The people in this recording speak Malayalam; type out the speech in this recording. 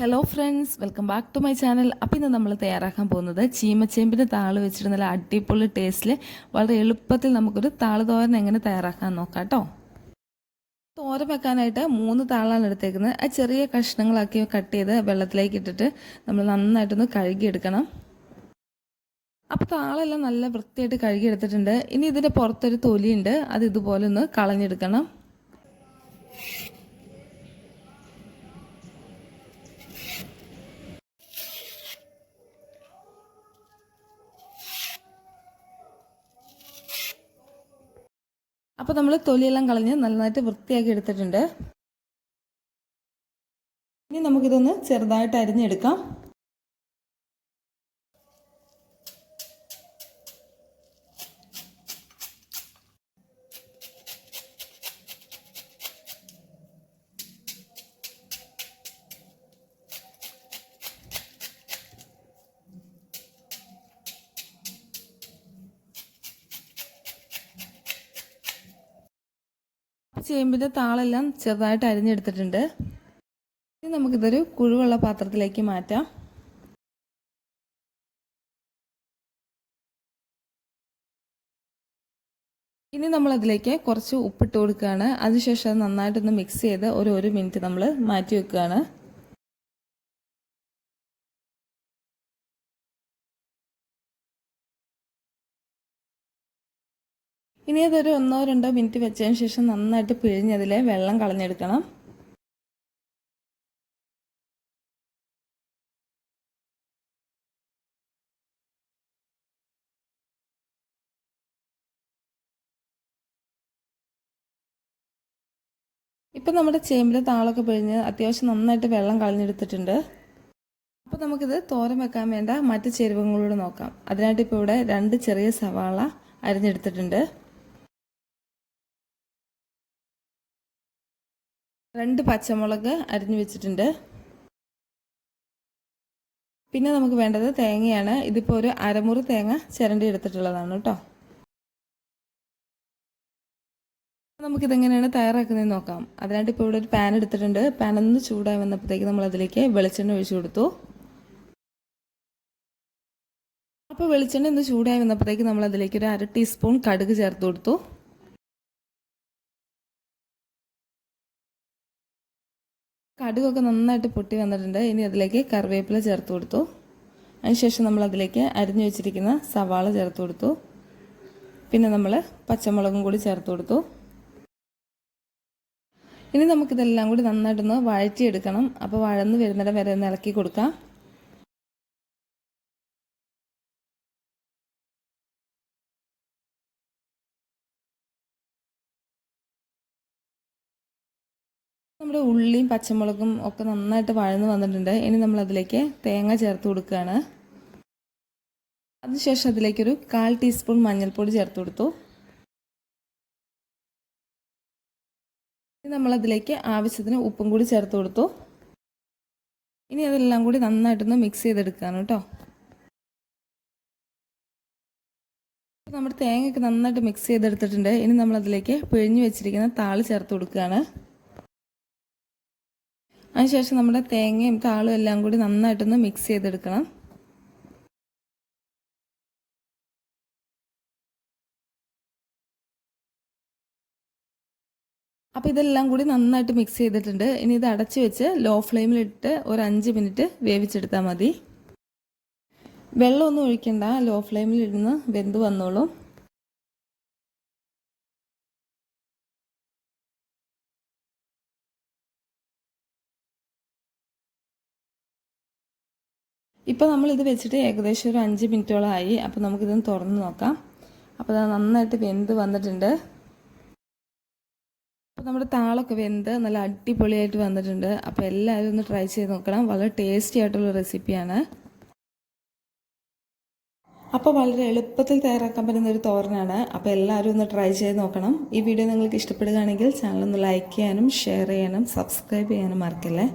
Hello friends welcome back to my channel അപ്പോൾ ഇന്ന് നമ്മൾ തയ്യാറാക്കാൻ പോകുന്നത് ചീമച്ചേമ്പിന്റെ താൾ വെച്ചിട്ട് നല്ല അടിപൊളി ടേസ്റ്റിൽ വളരെ എളുപ്പത്തിൽ നമുക്കൊരു താൾ തോരൻ എങ്ങനെ തയ്യാറാക്കാൻ നോക്കാം കേട്ടോ തോരൻ വെക്കാനായിട്ട് മൂന്ന് താളാണ് എടുത്തേക്കുന്നത്. ആ ചെറിയ കഷ്ണങ്ങളാക്കി കട്ട് ചെയ്ത് വെള്ളത്തിലേക്ക് ഇട്ടിട്ട് നമ്മൾ നന്നായിട്ടൊന്ന് കഴുകിയെടുക്കണം. അപ്പോൾ താളെല്ലാം നല്ല വൃത്തിയായിട്ട് കഴുകിയെടുത്തിട്ടുണ്ട്. ഇനി ഇതിന്റെ പുറത്തൊരു തൊലിയുണ്ട്. അത് ഇതുപോലെ ഒന്ന് കളഞ്ഞെടുക്കണം. അപ്പോൾ നമ്മൾ തൊലിയെല്ലാം കളഞ്ഞ് നന്നായിട്ട് വൃത്തിയാക്കി എടുത്തിട്ടുണ്ട്. ഇനി നമുക്കിതൊന്ന് ചെറുതായിട്ട് അരിഞ്ഞെടുക്കാം. ചേമ്പിന്റെ താളെല്ലാം ചെറുതായിട്ട് അരിഞ്ഞെടുത്തിട്ടുണ്ട്. ഇനി നമുക്കിതൊരു കുഴുവുള്ള പാത്രത്തിലേക്ക് മാറ്റാം. ഇനി നമ്മൾ അതിലേക്ക് കുറച്ച് ഉപ്പിട്ട് കൊടുക്കുകയാണ്. അതിനുശേഷം അത് നന്നായിട്ടൊന്ന് മിക്സ് ചെയ്ത് ഒരു ഒരു മിനിറ്റ് നമ്മൾ മാറ്റി വെക്കുകയാണ്. ഇനി അതൊരു ഒന്നോ രണ്ടോ മിനിറ്റ് വെച്ചതിന് ശേഷം നന്നായിട്ട് പിഴിഞ്ഞതിലെ വെള്ളം കളഞ്ഞെടുക്കണം. ഇപ്പം നമ്മുടെ ചേമ്പിൽ താളൊക്കെ പിഴിഞ്ഞ് അത്യാവശ്യം നന്നായിട്ട് വെള്ളം കളഞ്ഞെടുത്തിട്ടുണ്ട്. അപ്പോൾ നമുക്കിത് തോരൻ വെക്കാൻ വേണ്ട മറ്റ് ചേരുവകളൂടെ നോക്കാം. അതിനായിട്ട് ഇപ്പോൾ ഇവിടെ രണ്ട് ചെറിയ സവാള അരിഞ്ഞെടുത്തിട്ടുണ്ട്. രണ്ട് പച്ചമുളക് അരിഞ്ഞു വെച്ചിട്ടുണ്ട്. പിന്നെ നമുക്ക് വേണ്ടത് തേങ്ങയാണ്. ഇതിപ്പോൾ ഒരു അരമുറി തേങ്ങ ചിരണ്ടി എടുത്തിട്ടുള്ളതാണ് കേട്ടോ. നമുക്കിതെങ്ങനെയാണ് തയ്യാറാക്കുന്നതെന്ന് നോക്കാം. അതിനായിട്ട് ഇപ്പോൾ ഇവിടെ ഒരു പാൻ എടുത്തിട്ടുണ്ട്. പാൻ ഒന്ന് ചൂടായി വന്നപ്പോഴത്തേക്ക് നമ്മൾ അതിലേക്ക് വെളിച്ചെണ്ണ ഒഴിച്ചു കൊടുത്തു. അപ്പോൾ വെളിച്ചെണ്ണ ഒന്ന് ചൂടായി വന്നപ്പോഴത്തേക്ക് നമ്മൾ അതിലേക്ക് ഒരു അര ടീസ്പൂൺ കടുക് ചേർത്ത് കൊടുത്തു. കടുകൊക്കെ നന്നായിട്ട് പൊട്ടി വന്നിട്ടുണ്ട്. ഇനി അതിലേക്ക് കറിവേപ്പില ചേർത്ത് കൊടുത്തു. അതിനുശേഷം നമ്മൾ അതിലേക്ക് അരിഞ്ഞു വെച്ചിരിക്കുന്ന സവാള ചേർത്ത് കൊടുത്തു. പിന്നെ നമ്മൾ പച്ചമുളകും കൂടി ചേർത്ത് കൊടുത്തു. ഇനി നമുക്കിതെല്ലാം കൂടി നന്നായിട്ടൊന്ന് വഴറ്റിയെടുക്കണം. അപ്പോൾ വഴന്ന് വരുന്നിടം വരെ ഒന്ന് ഇളക്കി കൊടുക്കാം. നമ്മുടെ ഉള്ളിയും പച്ചമുളകും ഒക്കെ നന്നായിട്ട് വഴന്ന് വന്നിട്ടുണ്ട്. ഇനി നമ്മൾ അതിലേക്ക് തേങ്ങ ചേർത്ത് കൊടുക്കുകയാണ്. അതിനുശേഷം അതിലേക്കൊരു കാൽ ടീസ്പൂൺ മഞ്ഞൾപ്പൊടി ചേർത്ത് കൊടുത്തു. ഇനി നമ്മളതിലേക്ക് ആവശ്യത്തിന് ഉപ്പും കൂടി ചേർത്ത് കൊടുത്തു. ഇനി അതെല്ലാം കൂടി നന്നായിട്ടൊന്ന് മിക്സ് ചെയ്തെടുക്കുകയാണ് കേട്ടോ. നമ്മുടെ തേങ്ങയൊക്കെ നന്നായിട്ട് മിക്സ് ചെയ്തെടുത്തിട്ടുണ്ട്. ഇനി നമ്മളതിലേക്ക് പിഴിഞ്ഞു വെച്ചിരിക്കുന്ന താൾ ചേർത്ത് കൊടുക്കുകയാണ്. അതിനുശേഷം നമ്മുടെ തേങ്ങയും താളും എല്ലാം കൂടി നന്നായിട്ടൊന്ന് മിക്സ് ചെയ്തെടുക്കണം. അപ്പോൾ ഇതെല്ലാം കൂടി നന്നായിട്ട് മിക്സ് ചെയ്തിട്ടുണ്ട്. ഇനി ഇത് അടച്ച് വെച്ച് ലോ ഫ്ലെയിമിലിട്ട് ഒരു അഞ്ച് മിനിറ്റ് വേവിച്ചെടുത്താൽ മതി. വെള്ളമൊന്നും ഒഴിക്കണ്ട. ലോ ഫ്ലെയിമിൽ ഇരുന്ന് വെന്ത് വന്നോളും. ഇപ്പോൾ നമ്മളിത് വെച്ചിട്ട് ഏകദേശം ഒരു അഞ്ച് മിനിറ്റോളമായി അപ്പോൾ നമുക്കിതൊന്ന് തുറന്ന് നോക്കാം. അപ്പോൾ അത് നന്നായിട്ട് വെന്ത് വന്നിട്ടുണ്ട്. അപ്പോൾ നമ്മുടെ താളൊക്കെ വെന്ത് നല്ല അടിപൊളിയായിട്ട് വന്നിട്ടുണ്ട്. അപ്പോൾ എല്ലാവരും ഒന്ന് ട്രൈ ചെയ്ത് നോക്കണം. വളരെ ടേസ്റ്റി ആയിട്ടുള്ള റെസിപ്പിയാണ്. അപ്പോൾ വളരെ എളുപ്പത്തിൽ തയ്യാറാക്കാൻ പറ്റുന്ന ഒരു തോരനാണ്. അപ്പോൾ എല്ലാവരും ഒന്ന് ട്രൈ ചെയ്ത് നോക്കണം. ഈ വീഡിയോ നിങ്ങൾക്ക് ഇഷ്ടപ്പെടുകയാണെങ്കിൽ ചാനൽ ഒന്ന് ലൈക്ക് ചെയ്യാനും ഷെയർ ചെയ്യാനും സബ്സ്ക്രൈബ് ചെയ്യാനും മറക്കല്ലേ?